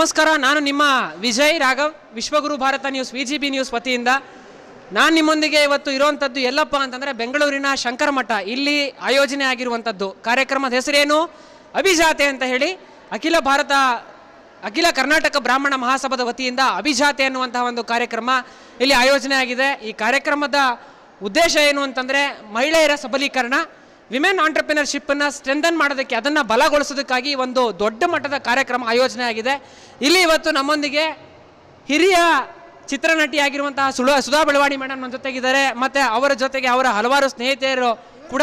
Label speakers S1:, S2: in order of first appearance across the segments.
S1: ನಮಸ್ಕಾರ, ನಾನು ನಿಮ್ಮ Vijay Raghav, Vishwaguru Bharata news V G B news ವತಿಯಿಂದ. ನಾನು ನಿಮ್ಮೊಂದಿಗೆ ಇವತ್ತು ಇರುವಂಥದ್ದು ಎಲ್ಲಪ್ಪ ಅಂತಂದರೆ ಬೆಂಗಳೂರಿನ ಶಂಕರಮಠ, ಇಲ್ಲಿ ಆಯೋಜನೆ ಆಗಿರುವಂಥದ್ದು ಕಾರ್ಯಕ್ರಮದ ಹೆಸರೇನು? ಅಭಿಜಾತೆ ಅಂತ ಹೇಳಿ, ಅಖಿಲ ಭಾರತ, ಅಖಿಲ ಕರ್ನಾಟಕ ಬ್ರಾಹ್ಮಣ ಮಹಾಸಭಾದ ವತಿಯಿಂದ ಅಭಿಜಾತೆ ಅನ್ನುವಂತಹ ಒಂದು ಕಾರ್ಯಕ್ರಮ ಇಲ್ಲಿ ಆಯೋಜನೆ ಆಗಿದೆ. ಈ ಕಾರ್ಯಕ್ರಮದ ಉದ್ದೇಶ ಏನು ಅಂತಂದರೆ ಮಹಿಳೆಯರ ಸಬಲೀಕರಣ ವಿಮೆನ್ ಆಂಟರ್ಪ್ರಿನರ್ಶಿಪ್ಪನ್ನು ಸ್ಟ್ರೆಂಥನ್ ಮಾಡೋದಕ್ಕೆ, ಅದನ್ನು ಬಲಗೊಳಿಸೋದಕ್ಕಾಗಿ ಒಂದು ದೊಡ್ಡ ಮಟ್ಟದ ಕಾರ್ಯಕ್ರಮ ಆಯೋಜನೆ ಆಗಿದೆ. ಇಲ್ಲಿ ಇವತ್ತು ನಮ್ಮೊಂದಿಗೆ ಹಿರಿಯ ಚಿತ್ರನಟಿಯಾಗಿರುವಂತಹ ಸುಳ, ಸುಧಾ ಬೆಳವಾಡಿ ಮೇಡಮ್ ನಮ್ಮ ಜೊತೆಗಿದ್ದಾರೆ. ಮತ್ತು ಅವರ ಜೊತೆಗೆ ಅವರ ಹಲವಾರು ಸ್ನೇಹಿತೆಯರು ಕೂಡ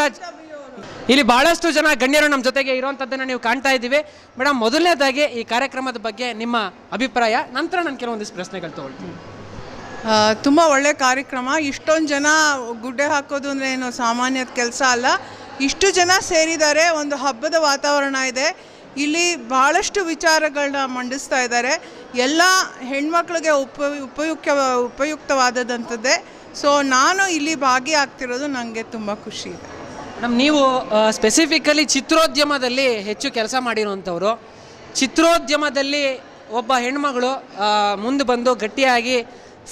S1: ಇಲ್ಲಿ ಬಹಳಷ್ಟು ಜನ ಗಣ್ಯರು ನಮ್ಮ ಜೊತೆಗೆ ಇರುವಂಥದ್ದನ್ನು ನೀವು ಕಾಣ್ತಾ ಇದ್ದೀವಿ. ಮೇಡಮ್, ಮೊದಲನೇದಾಗಿ ಈ ಕಾರ್ಯಕ್ರಮದ ಬಗ್ಗೆ ನಿಮ್ಮ ಅಭಿಪ್ರಾಯ, ನಂತರ ನಾನು ಕೆಲವೊಂದಿಷ್ಟು ಪ್ರಶ್ನೆಗಳು ತಗೊಳ್ತೀನಿ.
S2: ತುಂಬ ಒಳ್ಳೆ ಕಾರ್ಯಕ್ರಮ. ಇಷ್ಟೊಂದು ಜನ ಗುಡ್ಡೆ ಹಾಕೋದು ಅಂದರೆ ಏನು ಸಾಮಾನ್ಯದ ಕೆಲಸ ಅಲ್ಲ. ಇಷ್ಟು ಜನ ಸೇರಿದ್ದಾರೆ, ಒಂದು ಹಬ್ಬದ ವಾತಾವರಣ ಇದೆ. ಇಲ್ಲಿ ಭಾಳಷ್ಟು ವಿಚಾರಗಳನ್ನ ಮಂಡಿಸ್ತಾ ಇದ್ದಾರೆ. ಎಲ್ಲ ಹೆಣ್ಮಕ್ಳಿಗೆ ಉಪ, ಉಪಯುಕ್ತ ಉಪಯುಕ್ತವಾದದಂಥದ್ದೇ ಸೊ ನಾನು ಇಲ್ಲಿ ಭಾಗಿಯಾಗ್ತಿರೋದು ನನಗೆ ತುಂಬ ಖುಷಿ ಇದೆ.
S1: ಮೇಡಮ್, ನೀವು ಸ್ಪೆಸಿಫಿಕಲಿ ಚಿತ್ರೋದ್ಯಮದಲ್ಲಿ ಹೆಚ್ಚು ಕೆಲಸ ಮಾಡಿರುವಂಥವ್ರು. ಚಿತ್ರೋದ್ಯಮದಲ್ಲಿ ಒಬ್ಬ ಹೆಣ್ಮಗಳು ಮುಂದೆ ಬಂದು ಗಟ್ಟಿಯಾಗಿ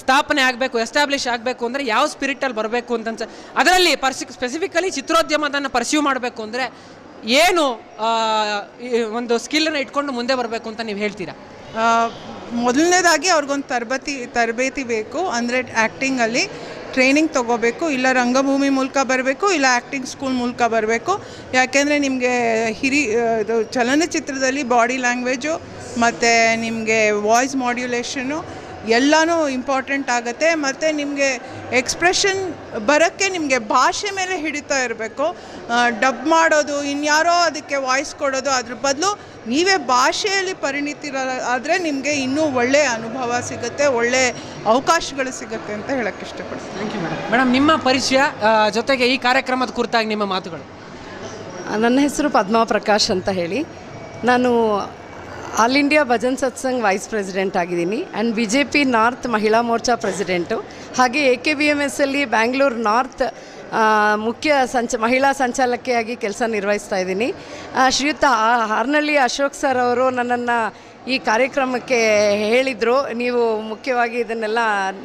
S1: ಸ್ಥಾಪನೆ ಆಗಬೇಕು, ಎಸ್ಟಾಬ್ಲಿಷ್ ಆಗಬೇಕು ಅಂದರೆ ಯಾವ ಸ್ಪಿರಿಟಲ್ಲಿ ಬರಬೇಕು ಅಂತ ಅದರಲ್ಲಿ ಪರ್ಸಿ ಸ್ಪೆಸಿಫಿಕಲಿ ಚಿತ್ರೋದ್ಯಮದನ್ನು ಪರ್ಸ್ಯೂ ಮಾಡಬೇಕು ಅಂದರೆ ಏನು ಒಂದು ಸ್ಕಿಲ್ಲನ್ನು ಇಟ್ಕೊಂಡು ಮುಂದೆ ಬರಬೇಕು ಅಂತ ನೀವು ಹೇಳ್ತೀರಾ?
S2: ಮೊದಲನೇದಾಗಿ ಅವ್ರಿಗೊಂದು ತರಬೇತಿ ತರಬೇತಿ ಬೇಕು. ಅಂದರೆ ಆ್ಯಕ್ಟಿಂಗಲ್ಲಿ ಟ್ರೈನಿಂಗ್ ತೊಗೋಬೇಕು. ಇಲ್ಲ ರಂಗಭೂಮಿ ಮೂಲಕ ಬರಬೇಕು, ಇಲ್ಲ ಆ್ಯಕ್ಟಿಂಗ್ ಸ್ಕೂಲ್ ಮೂಲಕ ಬರಬೇಕು. ಯಾಕೆಂದರೆ ನಿಮಗೆ ಹಿರಿ ಇದು ಚಲನಚಿತ್ರದಲ್ಲಿ ಬಾಡಿ ಲ್ಯಾಂಗ್ವೇಜು ಮತ್ತು ನಿಮಗೆ ವಾಯ್ಸ್ ಮಾಡ್ಯುಲೇಷನು ಎಲ್ಲನೂ ಇಂಪಾರ್ಟೆಂಟ್ ಆಗುತ್ತೆ. ಮತ್ತು ನಿಮಗೆ ಎಕ್ಸ್ಪ್ರೆಷನ್ ಬರೋಕ್ಕೆ ನಿಮಗೆ ಭಾಷೆ ಮೇಲೆ ಹಿಡಿತಾ ಇರಬೇಕು. ಡಬ್ ಮಾಡೋದು ಇನ್ಯಾರೋ ಅದಕ್ಕೆ ವಾಯ್ಸ್ ಕೊಡೋದು ಅದ್ರ ಬದಲು ನೀವೇ ಭಾಷೆಯಲ್ಲಿ ಪರಿಣಿತಿರ ಆದರೆ ನಿಮಗೆ ಇನ್ನೂ ಒಳ್ಳೆಯ ಅನುಭವ ಸಿಗುತ್ತೆ ಒಳ್ಳೆ ಅವಕಾಶಗಳು ಸಿಗುತ್ತೆ ಅಂತ ಹೇಳಕ್ಕೆ ಇಷ್ಟಪಡ್ತೀನಿ.
S1: ಥ್ಯಾಂಕ್ ಯು ಮೇಡಮ್ ಮೇಡಮ್ ನಿಮ್ಮ ಪರಿಚಯ ಜೊತೆಗೆ ಈ ಕಾರ್ಯಕ್ರಮದ ಕುರಿತಾಗಿ ನಿಮ್ಮ ಮಾತುಗಳು.
S3: ನನ್ನ ಹೆಸರು ಪದ್ಮಾ ಪ್ರಕಾಶ್ ಅಂತ ಹೇಳಿ. ನಾನು all India Bhajan Satsang vice president ಆಗಿದ್ದೀನಿ. And B J P north Mahila Morcha president. ಹಾಗೆ A K B M S ಅಲ್ಲಿ ಬ್ಯಾಂಗ್ಳೂರು ನಾರ್ತ್ ಮುಖ್ಯ ಸಂಚ, ಮಹಿಳಾ ಸಂಚಾಲಕಿಯಾಗಿ ಕೆಲಸ ನಿರ್ವಹಿಸ್ತಾ ಇದ್ದೀನಿ. ಶ್ರೀಯುತ ಹಾರ್ನಳ್ಳಿ ಅಶೋಕ್ ಸರ್ ಅವರು ನನ್ನನ್ನು ಈ ಕಾರ್ಯಕ್ರಮಕ್ಕೆ ಹೇಳಿದರು. ನೀವು ಮುಖ್ಯವಾಗಿ ಇದನ್ನೆಲ್ಲ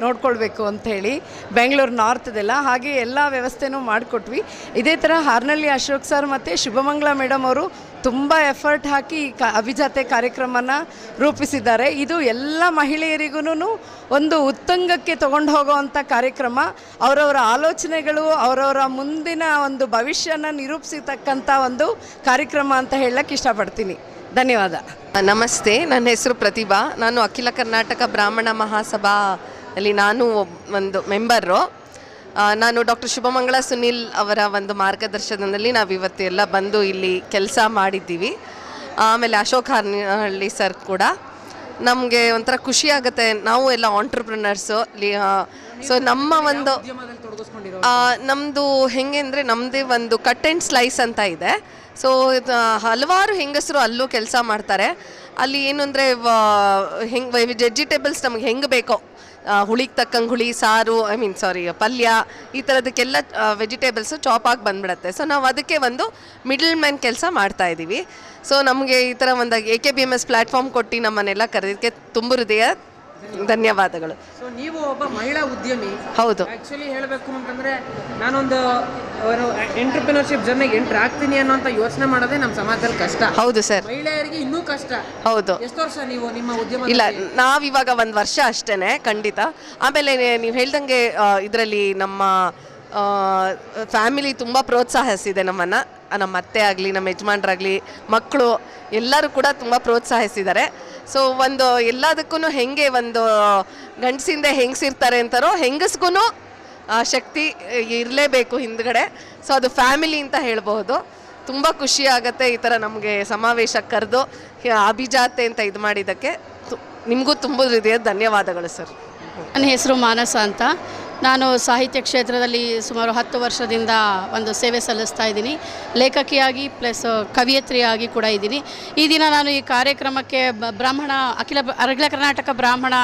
S3: ನೋಡ್ಕೊಳ್ಬೇಕು ಅಂತ ಹೇಳಿ ಬೆಂಗಳೂರು ನಾರ್ತ್ದೆಲ್ಲ. ಹಾಗೆ ಎಲ್ಲ ವ್ಯವಸ್ಥೆನೂ ಮಾಡಿಕೊಟ್ವಿ. ಇದೇ ಥರ ಹಾರ್ನಳ್ಳಿ ಅಶೋಕ್ ಸರ್ ಮತ್ತು ಶುಭಮಂಗಳ ಮೇಡಮ್ ಅವರು ತುಂಬ ಎಫರ್ಟ್ ಹಾಕಿ ಈ ಕ, ಅಭಿಜಾತೆ ಕಾರ್ಯಕ್ರಮನ ರೂಪಿಸಿದ್ದಾರೆ. ಇದು ಎಲ್ಲ ಮಹಿಳೆಯರಿಗೂ ಒಂದು ಉತ್ತುಂಗಕ್ಕೆ ತಗೊಂಡು ಹೋಗುವಂಥ ಕಾರ್ಯಕ್ರಮ. ಅವರವರ ಆಲೋಚನೆಗಳು, ಅವರವರ ಮುಂದಿನ ಒಂದು ಭವಿಷ್ಯನ ನಿರೂಪಿಸತಕ್ಕಂಥ ಒಂದು ಕಾರ್ಯಕ್ರಮ ಅಂತ ಹೇಳಕ್ಕೆ ಇಷ್ಟಪಡ್ತೀನಿ. ಧನ್ಯವಾದ.
S4: ನಮಸ್ತೆ, ನನ್ನ ಹೆಸರು ಪ್ರತಿಭಾ. ನಾನು ಅಖಿಲ ಕರ್ನಾಟಕ ಬ್ರಾಹ್ಮಣ ಮಹಾಸಭಾ ಅಲ್ಲಿ ನಾನು ಒಂದು ಮೆಂಬರು ನಾನು ಡಾಕ್ಟರ್ ಶುಭಮಂಗಳ ಸುನಿಲ್ ಅವರ ಒಂದು ಮಾರ್ಗದರ್ಶನದಲ್ಲಿ ನಾವು ಇವತ್ತೆಲ್ಲ ಬಂದು ಇಲ್ಲಿ ಕೆಲಸ ಮಾಡಿದ್ದೀವಿ. ಆಮೇಲೆ ಅಶೋಕ್ ಹಳ್ಳಿ ಸರ್ ಕೂಡ. ನಮಗೆ ಒಂಥರ ಖುಷಿ ಆಗುತ್ತೆ. ನಾವು ಎಲ್ಲ ಆಂಟ್ರಪ್ರಿನರ್ಸು ಸೊ ನಮ್ಮ ಒಂದು ನಮ್ಮದು ಹೆಂಗೆ ಅಂದರೆ ನಮ್ಮದೇ ಒಂದು ಕಟ್ ಆ್ಯಂಡ್ ಸ್ಲೈಸ್ ಅಂತ ಇದೆ. ಸೊ ಹಲವಾರು ಹೆಂಗಸರು ಅಲ್ಲೂ ಕೆಲಸ ಮಾಡ್ತಾರೆ. ಅಲ್ಲಿ ಏನು ಅಂದರೆ ಹೆಂಗೆ ವೆಜಿಟೇಬಲ್ಸ್ ನಮ್ಗೆ ಹೆಂಗೆ ಬೇಕೋ ಹುಳಿಗೆ ತಕ್ಕಂಗೆ ಹುಳಿ, ಸಾರು ಐ ಮೀನ್ ಸಾರಿ ಪಲ್ಯ, ಈ ಥರದಕ್ಕೆಲ್ಲ ವೆಜಿಟೇಬಲ್ಸು ಚಾಪಾಗಿ ಬಂದ್ಬಿಡುತ್ತೆ. ಸೊ ನಾವು ಅದಕ್ಕೆ ಒಂದು ಮಿಡಲ್ ಮ್ಯಾನ್ ಕೆಲಸ ಮಾಡ್ತಾ ಇದ್ದೀವಿ ಸೊ ನಮಗೆ ಈ ಥರ ಒಂದು A K B M S platform ಕೊಟ್ಟು ನಮ್ಮನ್ನೆಲ್ಲ ಕರೆದಕ್ಕೆ ತುಂಬ ಹೃದಯ ಧನ್ಯವಾದಗಳು.
S1: ಸೊ ನೀವು ಒಬ್ಬ ಮಹಿಳಾ ಉದ್ಯಮಿ.
S4: ಹೌದು.
S1: ಆಕ್ಚುಲಿ ಹೇಳಬೇಕು ಅಂತಂದ್ರೆ ನಾನೊಂದು ಎಂಟರ್ಪ್ರಿನರ್ಶಿಪ್ ಜರ್ನಿಗೆ ಎಂಟ್ರ್ ಆಗ್ತೀನಿ ಅನ್ನೋಂತ ಯೋಚನೆ ಮಾಡೋದೇ ನಮ್ಮ ಸಮಾಜದಲ್ಲಿ ಕಷ್ಟ.
S4: ಹೌದು ಸರ್.
S1: ಮಹಿಳೆಯರಿಗೆ ಇನ್ನೂ ಕಷ್ಟ.
S4: ಹೌದು.
S1: ಎಷ್ಟು ವರ್ಷ ನೀವು ನಿಮ್ಮ ಉದ್ಯಮ
S4: ಇಲ್ಲ ನಾವಿವಾಗ ಒಂದು ವರ್ಷ ಅಷ್ಟೇನೆ ಖಂಡಿತ. ಆಮೇಲೆ ನೀವು ಹೇಳ್ದಂಗೆ ಇದರಲ್ಲಿ ನಮ್ಮ ಫ್ಯಾಮಿಲಿ ತುಂಬಾ ಪ್ರೋತ್ಸಾಹಿಸಿದೆ ನಮ್ಮನ್ನು. ನಮ್ಮ ಅತ್ತೆ ಆಗಲಿ, ನಮ್ಮ ಯಜಮಾನ್ರಾಗಲಿ, ಮಕ್ಕಳು ಎಲ್ಲರೂ ಕೂಡ ತುಂಬ ಪ್ರೋತ್ಸಾಹಿಸಿದ್ದಾರೆ. ಸೊ ಒಂದು ಎಲ್ಲದಕ್ಕೂ ಹೆಂಗೆ ಒಂದು ಗಂಡಸಿಂದ ಹೆಂಗಸಿರ್ತಾರೆ ಅಂತಾರೋ ಹೆಂಗಸ್ಗೂ ಶಕ್ತಿ ಇರಲೇಬೇಕು ಹಿಂದ್ಗಡೆ. ಸೊ ಅದು ಫ್ಯಾಮಿಲಿ ಅಂತ ಹೇಳ್ಬೋದು ತುಂಬ ಖುಷಿ ಆಗುತ್ತೆ ಈ ಥರ ನಮಗೆ ಸಮಾವೇಶ ಕರೆದು ಅಭಿಜಾತೆ ಅಂತ ಇದು ಮಾಡಿದ್ದಕ್ಕೆ. ನಿಮಗೂ ತುಂಬ ಹೃದಯ ಧನ್ಯವಾದಗಳು ಸರ್.
S5: ನನ್ನ ಹೆಸರು ಮಾನಸ ಅಂತ. ನಾನು ಸಾಹಿತ್ಯ ಕ್ಷೇತ್ರದಲ್ಲಿ ಸುಮಾರು ಹತ್ತು ವರ್ಷದಿಂದ ಒಂದು ಸೇವೆ ಸಲ್ಲಿಸ್ತಾ ಇದ್ದೀನಿ. ಲೇಖಕಿಯಾಗಿ ಪ್ಲಸ್ ಕವಿಯತ್ರಿಯಾಗಿ ಕೂಡ ಇದ್ದೀನಿ. ಈ ದಿನ ನಾನು ಈ ಕಾರ್ಯಕ್ರಮಕ್ಕೆ ಬ್ರಾಹ್ಮಣ ಅಖಿಲ ಅಖಿಲ ಕರ್ನಾಟಕ ಬ್ರಾಹ್ಮಣ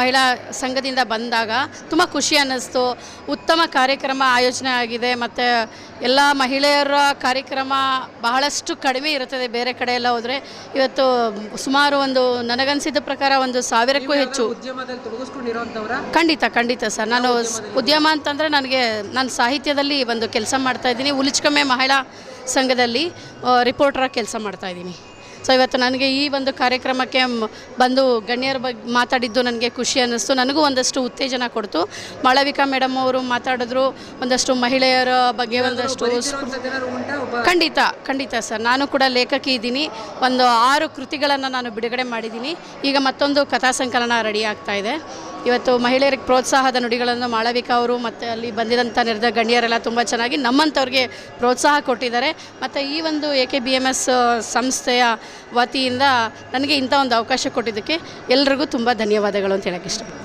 S5: ಮಹಿಳಾ ಸಂಘದಿಂದ ಬಂದಾಗ ತುಂಬ ಖುಷಿ ಅನ್ನಿಸ್ತು. ಉತ್ತಮ ಕಾರ್ಯಕ್ರಮ ಆಯೋಜನೆ ಆಗಿದೆ. ಮತ್ತು ಎಲ್ಲ ಮಹಿಳೆಯರ ಕಾರ್ಯಕ್ರಮ ಬಹಳಷ್ಟು ಕಡಿಮೆ ಇರುತ್ತದೆ ಬೇರೆ ಕಡೆ ಎಲ್ಲ ಹೋದರೆ. ಇವತ್ತು ಸುಮಾರು ಒಂದು ನನಗನ್ಸಿದ ಪ್ರಕಾರ ಒಂದು ಸಾವಿರಕ್ಕೂ ಹೆಚ್ಚು ಖಂಡಿತ ಖಂಡಿತ ಸರ್. ನಾನು ಉದ್ಯಮ ಅಂತಂದರೆ ನನಗೆ ನಾನು ಸಾಹಿತ್ಯದಲ್ಲಿ ಒಂದು ಕೆಲಸ ಮಾಡ್ತಾ ಇದ್ದೀನಿ. ಉಲಿಚ್ಕಮ್ಮೆ ಮಹಿಳಾ ಸಂಘದಲ್ಲಿ ರಿಪೋರ್ಟರಾಗಿ ಕೆಲಸ ಮಾಡ್ತಾ ಇದ್ದೀನಿ. ಸೊ ಇವತ್ತು ನನಗೆ ಈ ಒಂದು ಕಾರ್ಯಕ್ರಮಕ್ಕೆ ಬಂದು ಗಣ್ಯರ ಬಗ್ಗೆ ಮಾತಾಡಿದ್ದು ನನಗೆ ಖುಷಿ ಅನ್ನಿಸ್ತು. ನನಗೂ ಒಂದಷ್ಟು ಉತ್ತೇಜನ ಕೊಡ್ತು. ಮಾಳವಿಕಾ ಮೇಡಮ್ ಅವರು ಮಾತಾಡಿದ್ರು. ಒಂದಷ್ಟು ಮಹಿಳೆಯರ ಬಗ್ಗೆ ಒಂದಷ್ಟು ಖಂಡಿತ ಖಂಡಿತ ಸರ್. ನಾನು ಕೂಡ ಲೇಖಕಿ ಇದ್ದೀನಿ. ಒಂದು ಆರು ಕೃತಿಗಳನ್ನು ನಾನು ಬಿಡುಗಡೆ ಮಾಡಿದ್ದೀನಿ. ಈಗ ಮತ್ತೊಂದು ಕಥಾ ಸಂಕಲನ ರೆಡಿ ಆಗ್ತಾ ಇದೆ. ಇವತ್ತು ಮಹಿಳೆಯರಿಗೆ ಪ್ರೋತ್ಸಾಹದ ನುಡಿಗಳನ್ನು ಮಾಳವಿಕಾ ಅವರು ಮತ್ತು ಅಲ್ಲಿ ಬಂದಿದಂಥ ನಿರ್ಧ ಗಣ್ಯರೆಲ್ಲ ತುಂಬ ಚೆನ್ನಾಗಿ ನಮ್ಮಂಥವ್ರಿಗೆ ಪ್ರೋತ್ಸಾಹ ಕೊಟ್ಟಿದ್ದಾರೆ. ಮತ್ತು ಈ ಒಂದು A K B M S ಸಂಸ್ಥೆಯ ವತಿಯಿಂದ ನನಗೆ ಇಂಥ ಒಂದು ಅವಕಾಶ ಕೊಟ್ಟಿದ್ದಕ್ಕೆ ಎಲ್ರಿಗೂ ತುಂಬ ಧನ್ಯವಾದಗಳು ಅಂತ ಹೇಳೋಕ್ಕೆ ಇಷ್ಟಪಡ್ತೀನಿ.